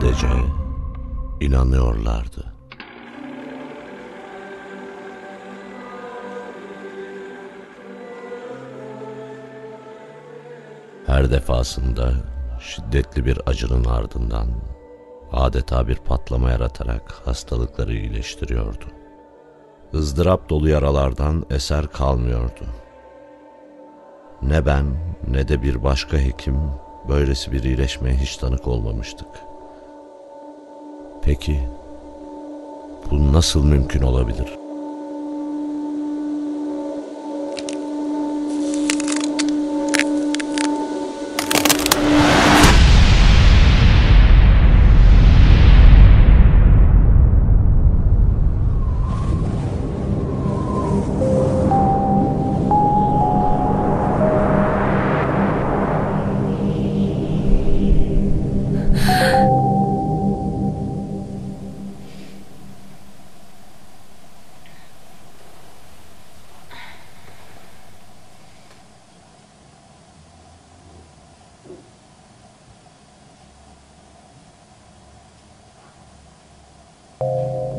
Sadece inanıyorlardı. Her defasında şiddetli bir acının ardından adeta bir patlama yaratarak hastalıkları iyileştiriyordu. ızdırap dolu yaralardan eser kalmıyordu. Ne ben ne de bir başka hekim böylesi bir iyileşmeye hiç tanık olmamıştık. Peki bu nasıl mümkün olabilir? you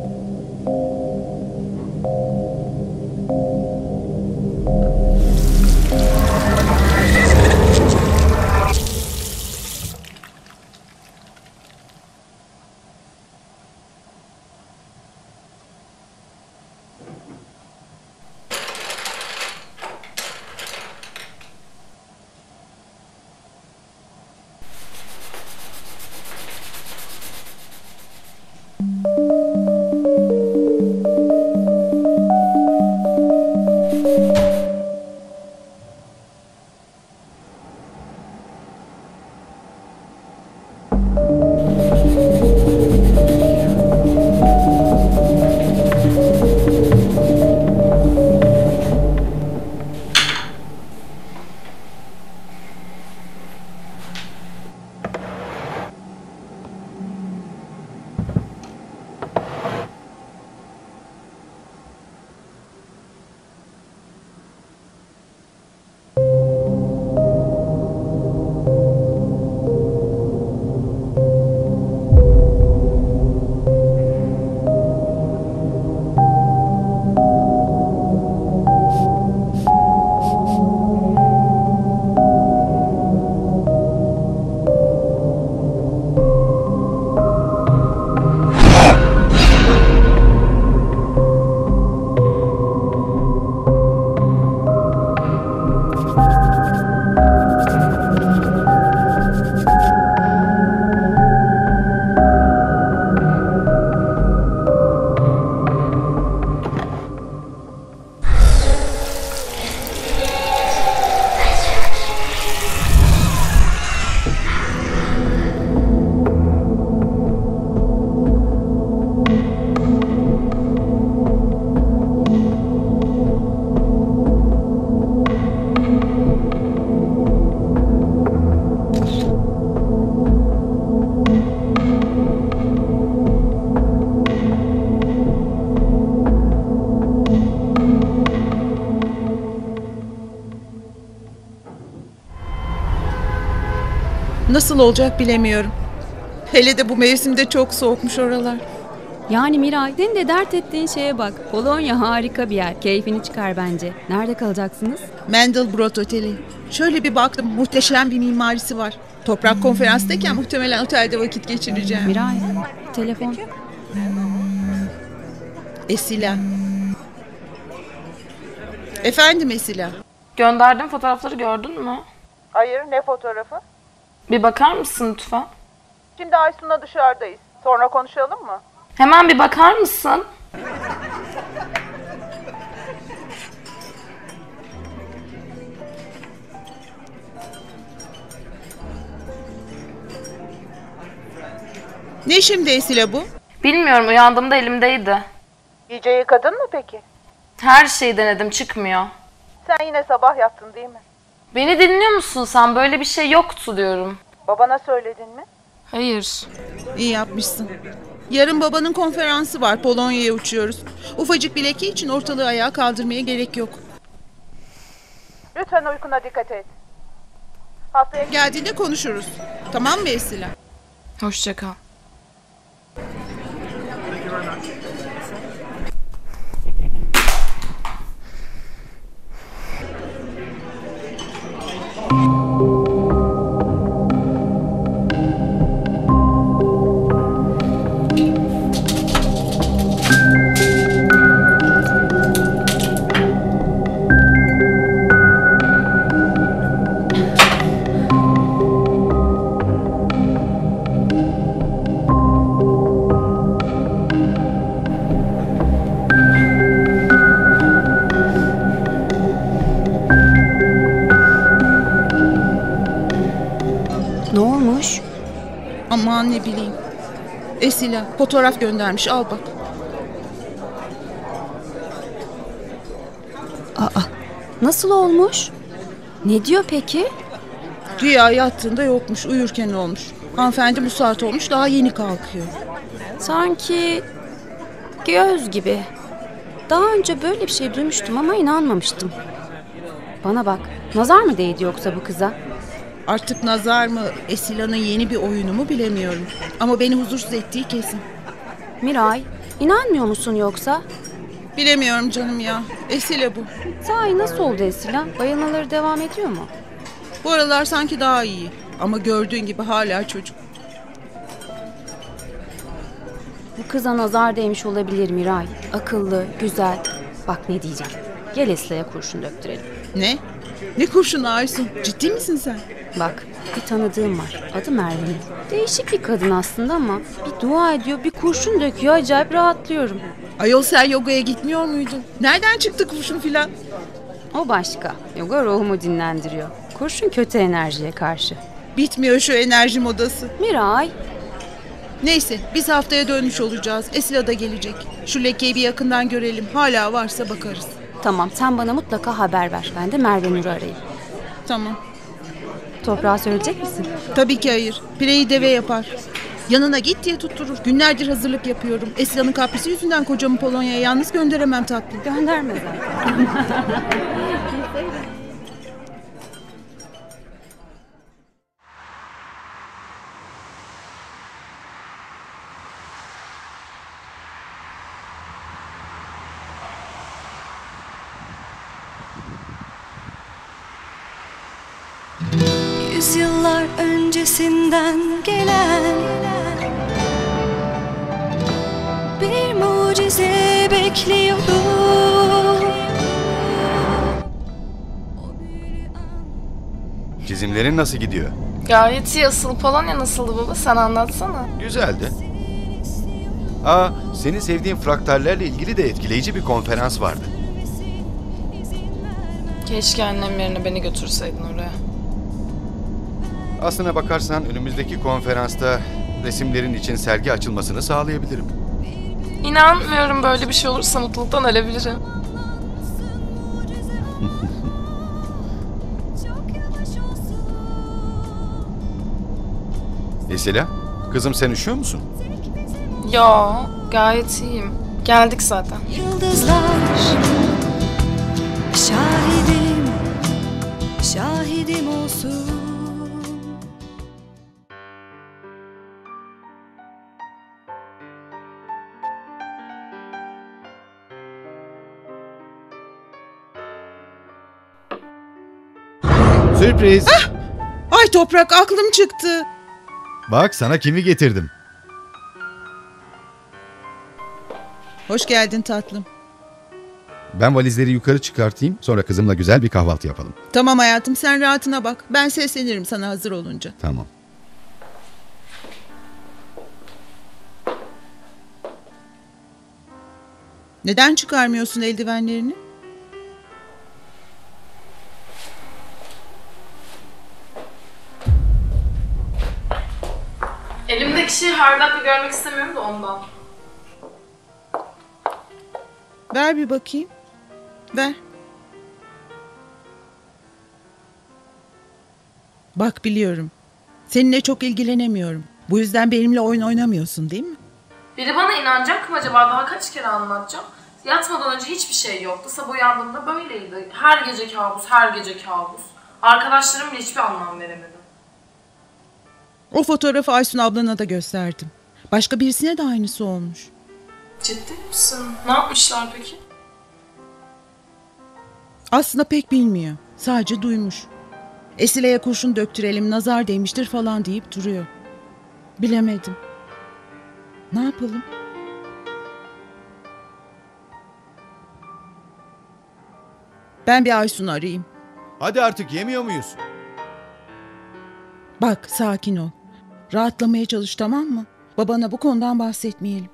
Nasıl olacak bilemiyorum. Hele de bu mevsimde çok soğukmuş oralar. Yani Miray, senin de dert ettiğin şeye bak. Polonya harika bir yer. Keyfini çıkar bence. Nerede kalacaksınız? Mendelbrot Oteli. Şöyle bir baktım muhteşem bir mimarisi var. Toprak konferanstayken muhtemelen otelde vakit geçireceğim. Miray, telefon. Esila. Efendim Esila. Gönderdiğim fotoğrafları gördün mü? Hayır ne fotoğrafı? Bir bakar mısın lütfen? Şimdi Aysun'la dışarıdayız. Sonra konuşalım mı? Hemen bir bakar mısın? Ne şimdi Esila bu? Bilmiyorum uyandığımda elimdeydi. İyice yıkadın mı peki? Her şeyi denedim çıkmıyor. Sen yine sabah yattın değil mi? Beni dinliyor musun sen? Böyle bir şey yoktu diyorum. Babana söyledin mi? Hayır. İyi yapmışsın. Yarın babanın konferansı var. Polonya'ya uçuyoruz. Ufacık bir leke için ortalığı ayağa kaldırmaya gerek yok. Lütfen uykuna dikkat et. Haftaya Geldiğinde konuşuruz. Tamam mı Esila? Hoşça kal. Aman ne bileyim. Esila fotoğraf göndermiş al bak. Nasıl olmuş? Ne diyor peki? Güya yattığında yokmuş uyurken olmuş. Hanımefendi bu saat olmuş daha yeni kalkıyor. Sanki göz gibi. Daha önce böyle bir şey duymuştum ama inanmamıştım. Bana bak, nazar mı değdi yoksa bu kıza? Artık nazar mı Esila'nın yeni bir oyunu mu bilemiyorum. Ama beni huzursuz ettiği kesin. Miray, inanmıyor musun yoksa? Bilemiyorum canım ya. Esile bu. Sahi nasıl oldu Esila? Bayılmaları devam ediyor mu? Bu aralar sanki daha iyi. Ama gördüğün gibi hala çocuk. Bu kıza nazar değmiş olabilir Miray. Akıllı, güzel. Bak ne diyeceğim. Gel Esila'ya kurşun döktürelim. Ne? Ne kurşun Aysun? Ciddi misin sen? Bak bir tanıdığım var. Adı Merve Nur. Değişik bir kadın aslında ama bir dua ediyor, bir kurşun döküyor. Acayip rahatlıyorum. Ayol sen yogaya gitmiyor muydun? Nereden çıktı kurşun filan? O başka. Yoga ruhumu dinlendiriyor. Kurşun kötü enerjiye karşı. Bitmiyor şu enerji modası. Miray, Neyse biz haftaya dönmüş olacağız. Esila da gelecek. Şu lekeyi bir yakından görelim. Hala varsa bakarız. Tamam sen bana mutlaka haber ver. Ben de Merve Nur'u arayayım. Tamam. Toprağa söyleyecek misin? Tabii ki hayır. Pireyi deve yapar. Yanına git diye tutturur. Günlerdir hazırlık yapıyorum. Esila'nın kaprisi yüzünden kocamı Polonya'ya yalnız gönderemem tatlım. Gönderme zaten. Yüzyıllar öncesinden gelen Bir mucize bekliyorum Çizimlerin nasıl gidiyor? Gayet iyi asıl Polonya nasıldı baba sen anlatsana. Güzeldi. Aa, senin sevdiğin fraktallerle ilgili de etkileyici bir konferans vardı. Keşke annem yerine beni götürseydin oraya. Aslına bakarsan önümüzdeki konferansta resimlerin için sergi açılmasını sağlayabilirim. İnanmıyorum böyle bir şey olursa mutluluktan ölebilirim. Mesela, kızım sen üşüyor musun? Yo gayet iyiyim. Geldik zaten. Yıldızlar Sürpriz. Ay toprak aklım çıktı. Bak sana kimi getirdim. Hoş geldin tatlım. Ben valizleri yukarı çıkartayım sonra kızımla güzel bir kahvaltı yapalım. Tamam hayatım sen rahatına bak. Ben seslenirim sana hazır olunca. Tamam. Neden çıkarmıyorsun eldivenlerini? Elimdeki şeyi her dakika görmek istemiyorum da ondan. Ver bir bakayım. Ver. Bak biliyorum. Seninle çok ilgilenemiyorum. Bu yüzden benimle oyun oynamıyorsun değil mi? Biri bana inanacak mı acaba? Daha kaç kere anlatacağım? Yatmadan önce hiçbir şey yoktu. Sabah uyandığımda böyleydi. Her gece kabus, her gece kabus. Arkadaşlarım hiçbir anlam veremedi. O fotoğrafı Aysun ablana da gösterdim. Başka birisine de aynısı olmuş. Ciddi misin? Ne yapmışlar peki? Aslında pek bilmiyor. Sadece duymuş. Esile'ye kurşun döktürelim, nazar değmiştir falan deyip duruyor. Bilemedim. Ne yapalım? Ben bir Aysun'u arayayım. Hadi artık yemiyor muyuz? Bak sakin ol. Rahatlamaya çalış tamam mı? Babana bu konudan bahsetmeyelim.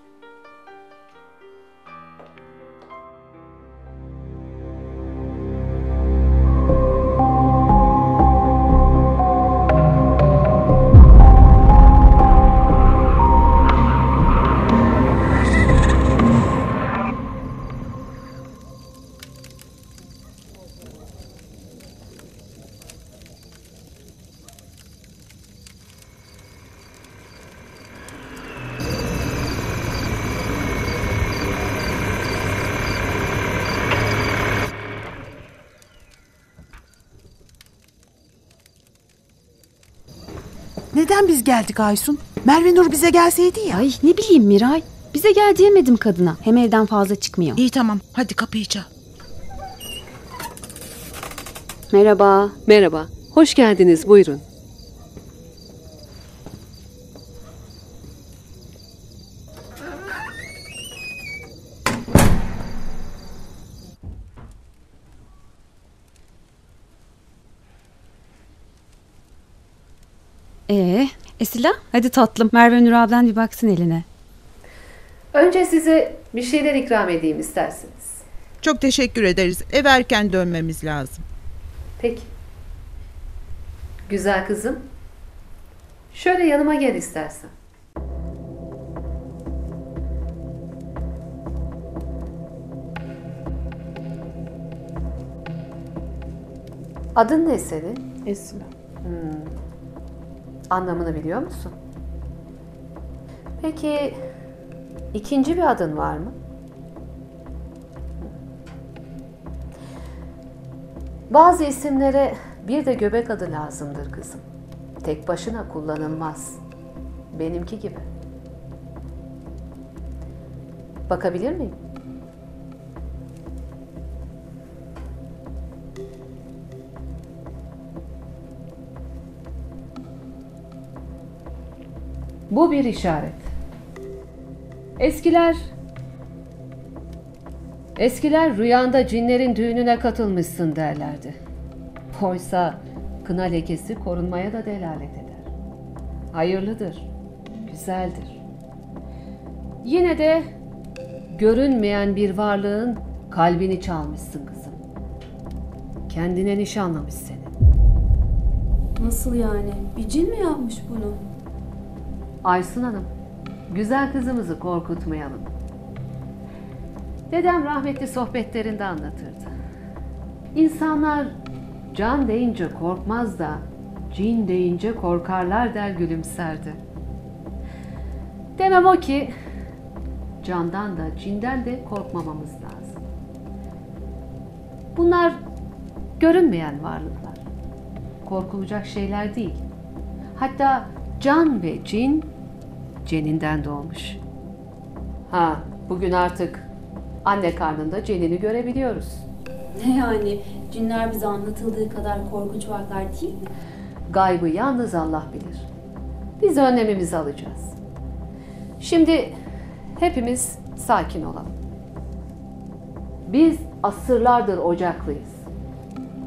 Neden biz geldik Aysun? Merve Nur bize gelseydi ya. Ay ne bileyim Miray. Bize gel diyemedim kadına. Hem evden fazla çıkmıyor. İyi tamam hadi kapıyı çal. Merhaba. Merhaba, hoş geldiniz. Buyurun. Esila hadi tatlım. Merve Nur ablan bir baksın eline. Önce size bir şeyler ikram edeyim isterseniz. Çok teşekkür ederiz. Ev erken dönmemiz lazım. Peki. Güzel kızım. Şöyle yanıma gel istersen. Adın ne senin? Esra. Anlamını biliyor musun? Peki ikinci bir adın var mı? Bazı isimlere bir de göbek adı lazımdır kızım. Tek başına kullanılmaz. Benimki gibi. Bakabilir miyim? Bu bir işaret. Eskiler Eskiler rüyanda cinlerin düğününe katılmışsın derlerdi. Oysa kına lekesi korunmaya da delalet eder. Hayırlıdır, güzeldir. Yine de görünmeyen bir varlığın kalbini çalmışsın kızım. Kendine nişanlamış seni. Nasıl yani? Bir cin mi yapmış bunu? Aysun Hanım, güzel kızımızı korkutmayalım. Dedem rahmetli sohbetlerinde anlatırdı. İnsanlar can deyince korkmaz da cin deyince korkarlar der gülümserdi. Demem o ki candan da cinden de korkmamamız lazım. Bunlar görünmeyen varlıklar. Korkulacak şeyler değil. Hatta can ve cin ceninden doğmuş. Ha, bugün artık anne karnında cenini görebiliyoruz. Ne yani? Cinler bize anlatıldığı kadar korkunç varlıklar değil mi? Gaybı yalnız Allah bilir. Biz önlemimizi alacağız. Şimdi hepimiz sakin olalım. Biz asırlardır ocaklıyız.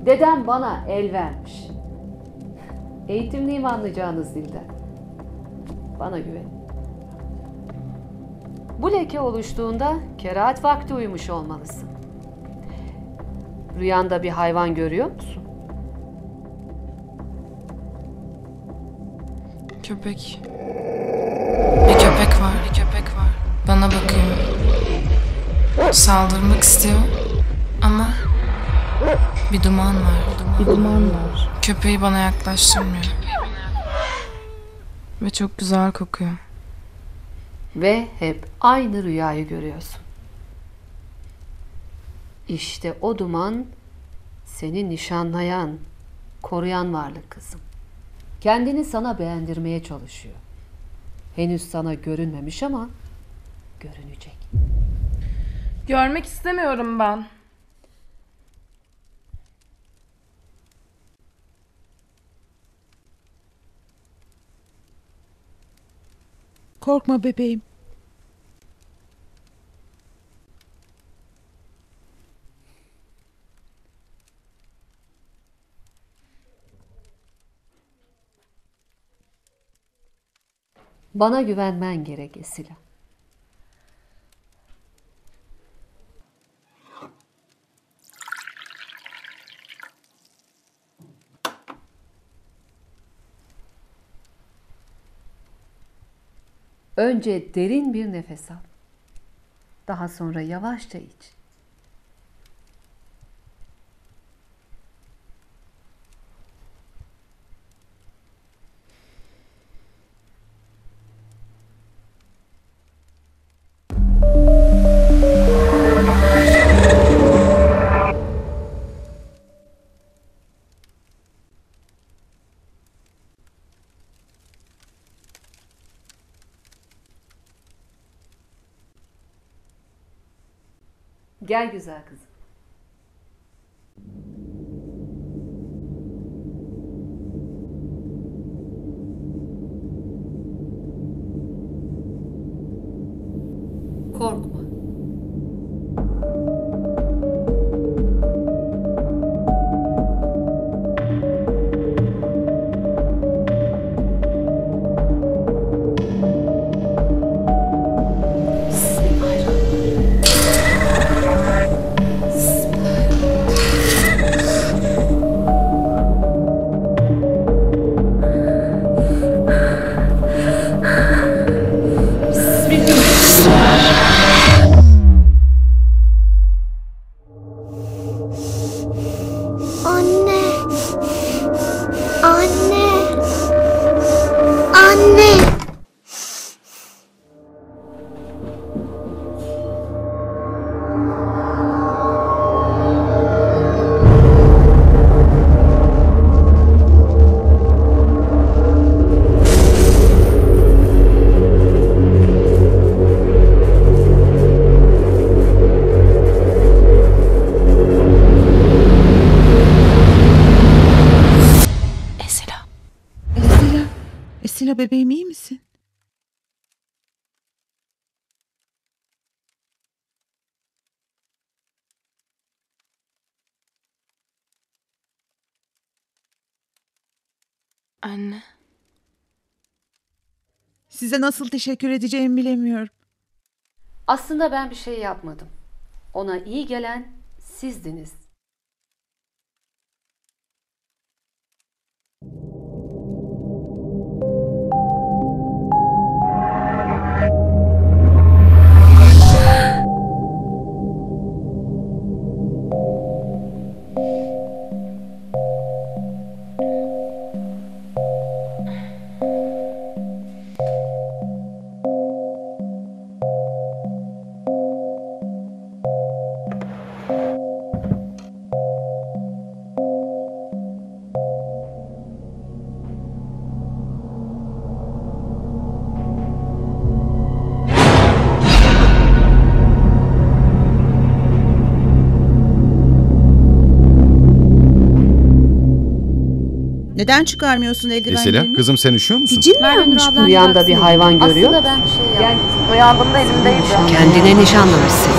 Dedem bana el vermiş. Eğitimliyim anlayacağınız dilden. Bana güvenin. Bu leke oluştuğunda kerahat vakti uyumuş olmalısın. Rüyanda bir hayvan görüyor musun? Köpek. Bir köpek var, bir köpek var. Bana bakıyor. Saldırmak istiyor. Ama bir duman var. Bir duman var. Köpeği bana yaklaştırmıyor. Ve çok güzel kokuyor. Ve hep aynı rüyayı görüyorsun. İşte o duman seni nişanlayan, koruyan varlık kızım. Kendini sana beğendirmeye çalışıyor. Henüz sana görünmemiş ama görünecek. Görmek istemiyorum ben. Korkma bebeğim. Bana güvenmen gerek Esila. Önce derin bir nefes al. Daha sonra yavaşça iç. thank you Gel güzel kızım. Anne. Size nasıl teşekkür edeceğimi bilemiyorum. Aslında ben bir şey yapmadım. Ona iyi gelen sizdiniz. Neden çıkarmıyorsun eldivenlerini? Esela kızım sen üşüyor musun? Cin mi yapmış bu? Rüyanda bir hayvan görüyor. Aslında ben bir şey yapmadım. Uyandığımda elimdeydi. Kendine nişanlamışsın.